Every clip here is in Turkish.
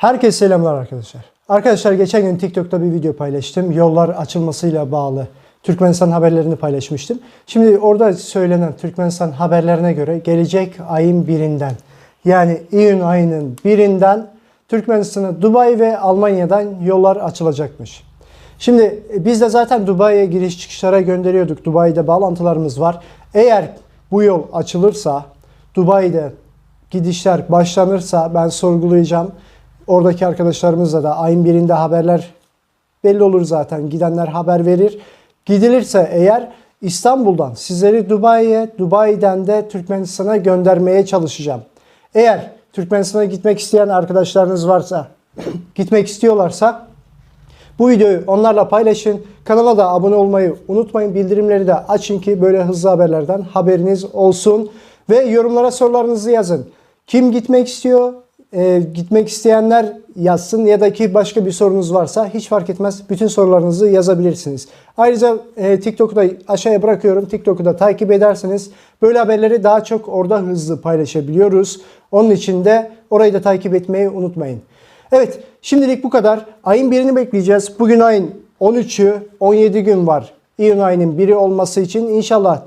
Herkese selamlar arkadaşlar. Arkadaşlar geçen gün TikTok'ta bir video paylaştım. Yollar açılmasıyla bağlı Türkmenistan haberlerini paylaşmıştım. Şimdi orada söylenen Türkmenistan haberlerine göre gelecek ayın birinden yani İyun ayının birinden Türkmenistan'a Dubai ve Almanya'dan yollar açılacakmış. Şimdi biz de zaten Dubai'ye giriş çıkışlara gönderiyorduk. Dubai'de bağlantılarımız var. Eğer bu yol açılırsa Dubai'de gidişler başlanırsa ben sorgulayacağım. Oradaki arkadaşlarımızla da ayın birinde haberler belli olur zaten. Gidenler haber verir. Gidilirse eğer İstanbul'dan sizleri Dubai'ye, Dubai'den de Türkmenistan'a göndermeye çalışacağım. Eğer Türkmenistan'a gitmek isteyen arkadaşlarınız varsa, gitmek istiyorlarsa bu videoyu onlarla paylaşın. Kanala da abone olmayı unutmayın. Bildirimleri de açın ki böyle hızlı haberlerden haberiniz olsun. Ve yorumlara sorularınızı yazın. Kim gitmek istiyor? Ee, gitmek isteyenler yazsın ya da ki başka bir sorunuz varsa hiç fark etmez. Bütün sorularınızı yazabilirsiniz. Ayrıca e, TikTok'u da aşağıya bırakıyorum. TikTok'u da takip ederseniz böyle haberleri daha çok orada hızlı paylaşabiliyoruz. Onun için de orayı da takip etmeyi unutmayın. Evet şimdilik bu kadar. Ayın birini bekleyeceğiz. Bugün ayın 13'ü 17 gün var. İyun ayının biri olması için inşallah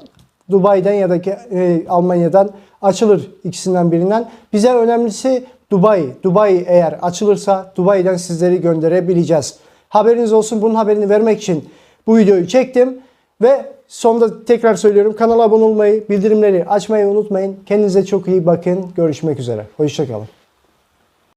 Dubai'den ya da e, Almanya'dan açılır ikisinden birinden. Bize önemlisi Dubai. Dubai eğer açılırsa Dubai'den sizleri gönderebileceğiz. Haberiniz olsun bunun haberini vermek için bu videoyu çektim. Ve sonunda tekrar söylüyorum kanala abone olmayı, bildirimleri açmayı unutmayın. Kendinize çok iyi bakın. Görüşmek üzere. Hoşçakalın.